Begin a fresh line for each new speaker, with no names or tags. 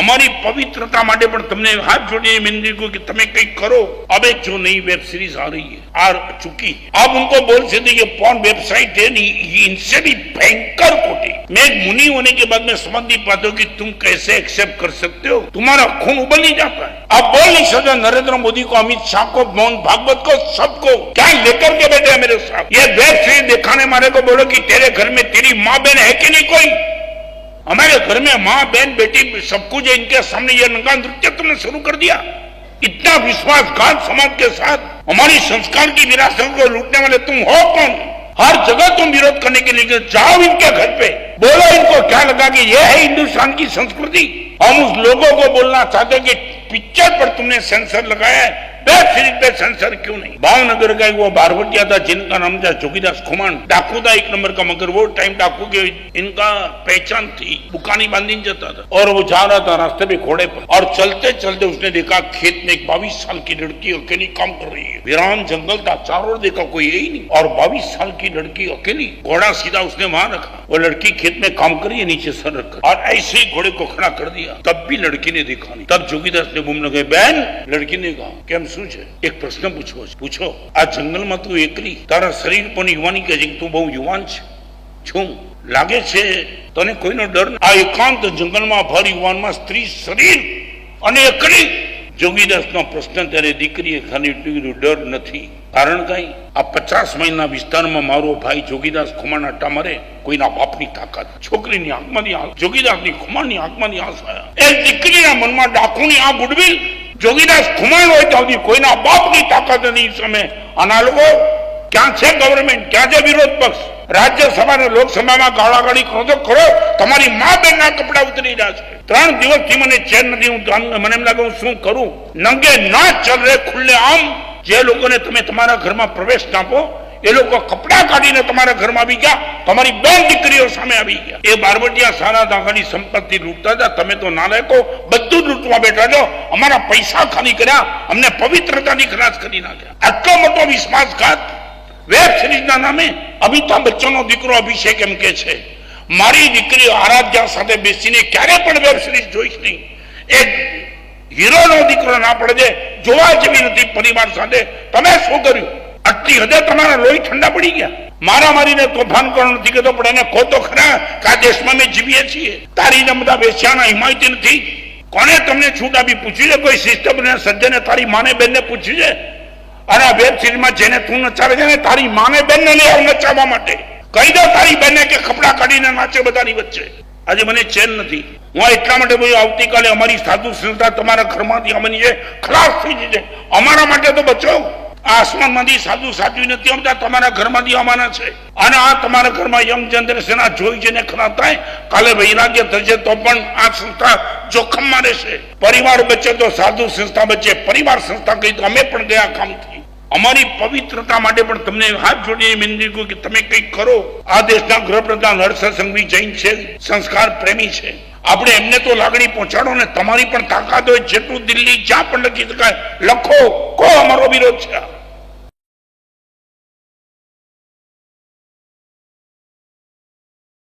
અમારી પવિત્રતા માટે પણ તમને હાથ જોડીને વિનંતી करूं कि તમે કંઈક કરો अब एक जो नई वेब सीरीज आ रही है आ चुकी आप उनको बोल सकते ये पॉन वेबसाइट है नहीं ये इनसे भी भयंकर कोटी मैं एक मुनि होने के बाद मैं समझ नहीं पाता हूं कि तुम कैसे एक्सेप्ट कर सकते हो तुम्हारा खून उबल नहीं जाता है आप बोल नहीं सकते नरेंद्र मोदी को अमित शाह को मोहन भागवत को सबको क्या लेकर के बैठे हैं मेरे साथ ये वेब सीरीज दिखाने वाले को बोलो कि तेरे घर में तेरी माँ बहन है कि नहीं कोई हमारे घर में माँ, बहन, बेटी सब कुछ इनके सामने ये नंगा नृत्य तुमने शुरू कर दिया। इतना विश्वासघात समाज के साथ, हमारी संस्कार की विरासत को लूटने वाले तुम हो कौन? हर जगह तुम विरोध करने के लिए जाओ इनके घर पे। बोलो इनको क्या लगा कि ये है हिंदुस्तान की संस्कृति? हम उस लोगों को बोलना चाहते कि पिक्चर पर तुमने सेंसर लगाया है। पे सेंसर क्यों नहीं? भावनगर का वो बारवटिया था, जिनका नाम था जोगीदास खुमान डाकू था एक नंबर का, मगर वो टाइम डाकू के इनका पहचान थी। बुकानी बांधी जाता था। और वो जा रहा था रास्ते में घोड़े पर। और चलते चलते उसने देखा, खेत में एक बाईस साल की लड़की अकेली काम कर रही है। वीरान जंगल था, चारों देखा, कोई यही नहीं। और बाईस साल की लड़की अकेली, घोड़ा सीधा उसने वहाँ रखा। वो लड़की खेत में काम कर रही है नीचे सर रखकर और ऐसे ही घोड़े को खड़ा कर दिया तब भी लड़की ने देखा नहीं तब जोगीदास ने बूम लगे बहन लड़की ने कहा કેમ શું છે એક પ્રશ્ન પૂછવો છે પૂછો આ જંગલમાં તું એકલી તારા શરીર પણ યુવાની કે છે કે તું બહુ યુવાન છે છું લાગે છે તને કોઈનો ડર ન- આ એકાંત જંગલમાં ભર યુવાનમાં સ્ત્રી શરીર અને એકલી જોગીદાસનો પ્રશ્ન ત્યારે દીકરીએ ખાલી દીકરીનો ડર નથી. કારણ કઈ? આ પચાસ મહિના વિસ્તારમાં મારો ભાઈ જોગીદાસ ખુમાણ આટા મરે, કોઈના બાપની તાકાત. છોકરીની આંખમાંથી આંખ જોગીદાસની ખુમાણની આંખમાંથી આંસુ આવ્યા એ દીકરીના મનમાં ડાકુની આ ઉડવી જોગીદાસ ખુમાણ હોય તો હજી કોઈના બાપની તાકાત ઈ સામે. આના લોકો, ક્યાં છે ગવર્મેન્ટ ક્યાં છે વિરોધ પક્ષ? રાજ્યસભા અને લોકસભામાં ગાળાગાળી કરો તો કરો તમારી મા બેનના કપડા ઉતરી રહ્યા છે. ત્રણ દિવસથી મને ચેન નથી, હું મને એમ લાગે હું શું કરું? નંગે ના ચલ રે, ખુલ્લે આમ. જે લોકોને તમે તમારા ઘરમાં પ્રવેશ આપો, એ લોકો કપડા કાઢીને તમારા ઘરમાં આવી ગયા. તમારી બેન દીકરીઓ સામે આવી ગયા. એ બારવટિયા સારા દાગાની સંપત્તિ લૂંટતા હતા. તમે તો ના લાયકો બધું લૂંટવા બેઠા છો. અમારા પૈસા ખાલી કર્યા. અમને પવિત્રતાની ખલાસ કરી નાખ્યા. આટલો મોટો વિશ્વાસઘાત વેબ સિરીઝના નામે અમિતાભ બચ્ચનનો દીકરો અભિષેક એમ કે છે. મારી દીકરી આરાધ્યા સાથે બેસીને ક્યારે પણ વેબ સિરીઝ જોઈશ નહીં. એક હીરોનો દીકરો ના પડે જોવા જેવી નથી પરિવાર સાથે. તમે શું કર્યું? આટલી હદે તમારા લોહી ઠંડા પડી ગયા. મારા મારીને તોફાન કરવાનું નથી કહેતો પણ એને કહો તો ખરા કે દેશમાં અમે જીવીએ છીએ? તારી બધા વેશ્યાના હિમાયતી નથી. કોને તમને છૂટ આપી? પૂછ્યું છે કોઈ સિસ્ટમ ને સજ્જને તારી માને બેનને પૂછ્યું છે અને આ વેબ સિરીઝમાં જેને તું નચાવે છે ને તારી માને બેનને લઈ આવ નચાવવા માટે. કહી દો તારી બેનને કે કપડાં કાઢીને નાચે બધાની વચ્ચે. આજે મને ચેન નથી. હું એટલા માટે ભાઈ આવતીકાલે અમારી સાધુ સંસ્થા તમારા ઘરમાંથી અમની છે ખલાસ થઈ જશે. અમારા માટે તો બચો આસમાનમાંથી સાધુ સાચવી નથી અમતા તમારા ઘરમાંથી અમારા છે? અને આ તમારા ઘરમાં યમચંદ્ર સેના જોઈ જઈને ખરા થાય કાલે વૈરાગ્ય થશે તો પણ આ સંસ્થા જોખમમાં રહેશે. પરિવાર બચે તો સાધુ સંસ્થા બચે. પરિવાર સંસ્થા કહી તો અમે પણ ગયા કામથી. અમારી પવિત્રતા માટે પણ તમને હાથ જોડીને વિનંતી કરું કે તમે કંઈક કરો. આ દેશના ગૃહપ્રધાન હર્ષ સંઘવી જૈન છે, સંસ્કાર પ્રેમી છે. આપણે એમને તો લાગણી પહોંચાડો ને તમારી પણ તાકાત હોય જેટલું દિલ્હી જ્યાં પણ લખી શકાય. લખો કો અમારો વિરોધ છે.